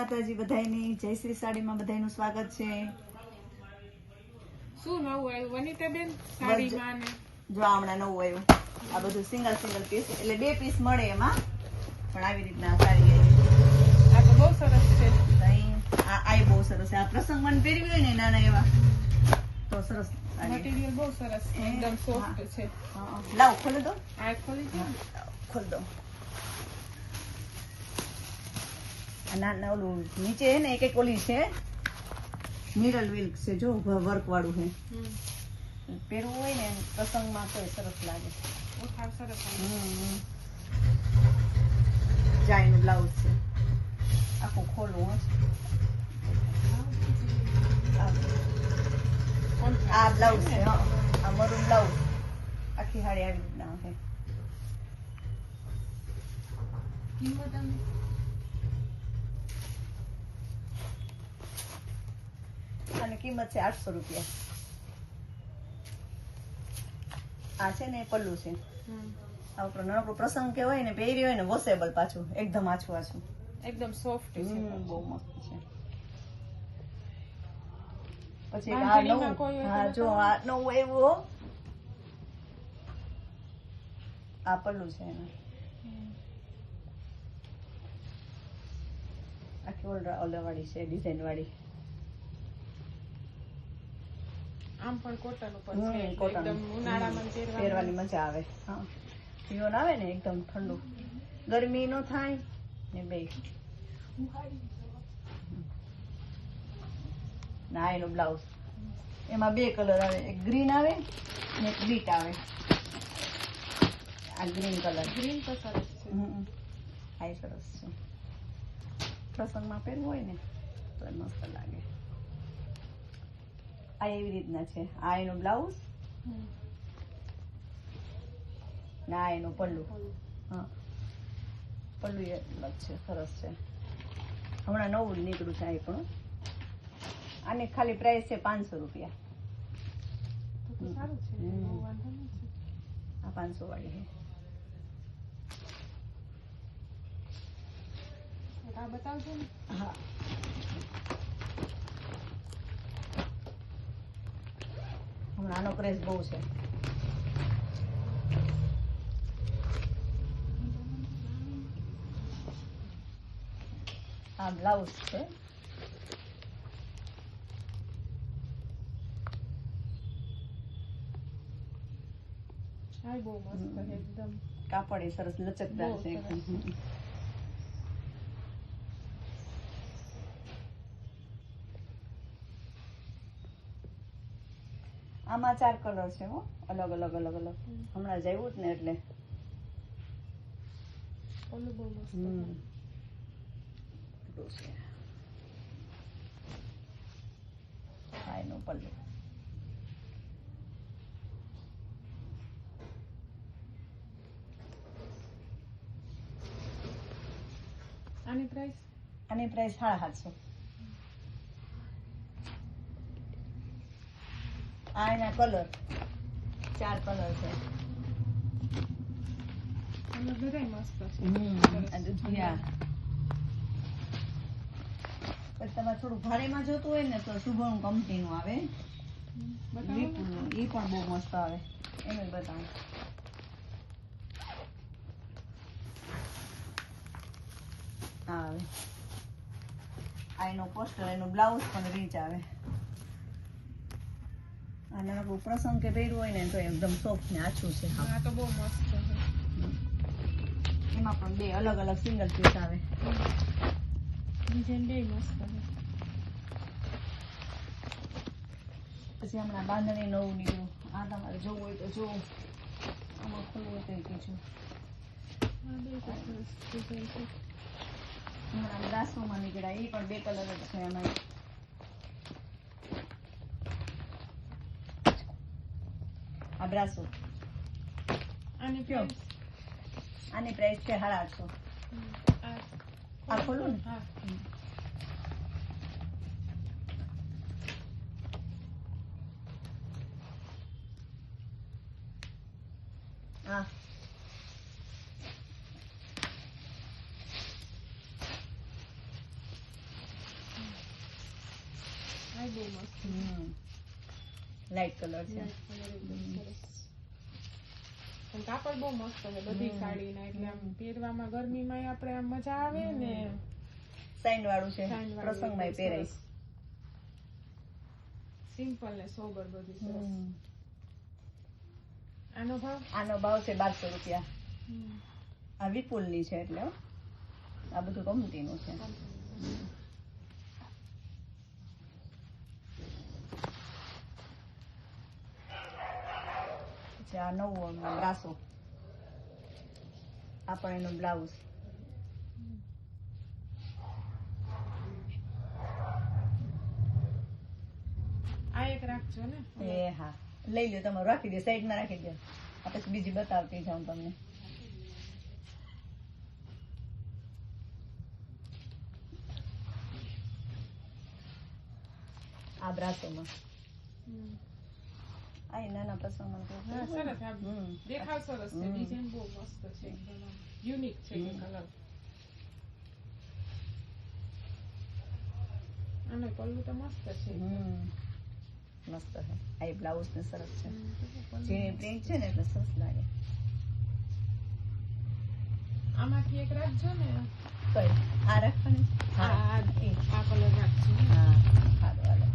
માતાજી બધાયની જય શ્રી સાડીમાં બધાયનું સ્વાગત છે. શું નવું આવ્યું? વનિતાબેન સાડીમાં જો હમણાં નવું આવ્યું. આ બધું સિંગલ સિંગલ પીસ એટલે બે પીસ મળે એમાં. પણ આવી રીતના સારી આવી આ તો બહુ સરસ છે. આ આય બહુ સરસ છે. આ મન પહેરવી હોય ને નાના એવા. તો સરસ મટીરીયલ બહુ સરસ એકદમ સોફ્ટ છે. લાવ ખોલી દો. આ ખોલી દો ખોલી દો. નાના ઓલું નીચે છે ને એક એક ઓલી છે. મિરલ વિલ્ક છે જો વર્ક વાળું છે હમ. પહેરવું હોય ને પ્રસંગમાં તો સરસ લાગે. સરસ જાઈને બ્લાઉઝ છે. આખું ખોલવું હો. આ બ્લાઉઝ છે હા. આ મરૂન બ્લાઉઝ. આખી હાડી આવી રીતના છે કિંમત છે આઠસો રૂપિયા. આ છે ને પલ્લુ છે. આ ઉપર નાનકડો પ્રસંગ કે હોય ને પહેરી હોય ને વોશેબલ પાછું એકદમ આછું આછું. એકદમ સોફ્ટ છે. બહુ મસ્ત છે. પછી આ નવું હા જો આ નવું આવ્યું આ પલ્લુ છે એનું. આખી ઓલરા ઓલરવાળી છે ડિઝાઇન વાળી. આમ પણ કોટન ઉપર છે કોટન. ઉનાળામાં પહેરવાની. મજા આવે. હા. પીવન આવે ને એકદમ ઠંડુ. ગરમી નો થાય ને બે. ના એનો બ્લાઉઝ. એમાં બે કલર આવે. એક ગ્રીન આવે ને એક બીટ આવે. આ ગ્રીન કલર. ગ્રીન તો સરસ છે. આ સરસ છે. પ્રસંગમાં પહેરવું હોય ને તો મસ્ત લાગે. આ એવી રીતના છે આ એનો બ્લાઉઝ ના એનું પલ્લુ હા પલ્લુ એ અલગ છે સરસ છે હમણાં નવું નીકળ્યું છે આ પણ આની ખાલી પ્રાઇસ છે પાંચસો રૂપિયા આ પાંચસો વાળી છે આ બતાવજો ને હા ક્રેઝ બહુ છે. આ બ્લાઉઝ છે. કાપડ એ સરસ લચકદાર છે સરસ. એકદમ. હમ. આમાં ચાર કલર છે હો. અલગ અલગ અલગ અલગ. હમણાં જ આવ્યું જ ને એટલે. એનું પલ્લુ આની પ્રાઇસ આની પ્રાઇસ સાડા સાતસો. આ એના કલર ચાર કલર છે. તમારે થોડું ભારેમાં જોતું હોય ને તો શુભમ કંપનીનું આવે. એ પણ બહુ મસ્ત આવે. એને બતાવું. આવે. આ એનો પોસ્ટર એનો બ્લાઉઝ પણ રીચ આવે. અને આપણું પ્રસંગ કે પહેર્યું હોય ને તો એકદમ સોફ્ટ ને આછું છે હા. તો બહુ મસ્ત છે. એમાં પણ બે અલગ અલગ સિંગલ પીસ આવે. ડિઝાઇન બે મસ્ત છે. પછી હમણાં બાંધણી નવું નીકળ્યું. આ તમારે જોવું હોય તો જોવું. આમાં ખોલવું હોય તો છે. હમણાં ગ્રાસોમાં નીકળ્યા. એ પણ બે કલર જ છે એમાં. આ બ્રાસો આની કયો? પ્રાઇસ આની પ્રાઇસ છે સાડા આઠસો આ આ ખોલું ને હા હા બહુ મસ્ત હમ લાઈટ કલર છે. કાપડ બહુ મસ્ત છે બધી સાડી સાડીના એટલે આમ પહેરવામાં ગરમીમાં આપણે આમ મજા આવે ને. સાઈન વાળું છે પ્રસંગમાં પહેરાય. સિમ્પલ ને સોબર બધી સરસ. આનો ભાવ? આનો ભાવ છે બારસો રૂપિયા. આ વિપુલની છે એટલે. આ બધું કંપનીનું છે. પછી આ નવું બ્રાસો આ પણ એનો બ્લાઉઝ આ એક રાખજો ને એ હા લઈ લો તમારું રાખી દો સાઈડમાં રાખી દો આ પછી બીજી બતાવતી જાઉં તમને આ બ્રાસોમાં. આ નાના પ્રસંગમાં હા સરસ. દેખાવ સરસ છે. ડિઝાઇન બહુ મસ્ત છે યુનિક છે. કલર અને પલ્લુ તો મસ્ત છે મસ્ત છે આ બ્લાઉઝ ને સરસ છે જેની પ્રિન્ટ છે ને એટલે સરસ લાગે આમાંથી એક રાખજો ને કઈ આ રાખવાની આ આ કલર રાખજો હા સારું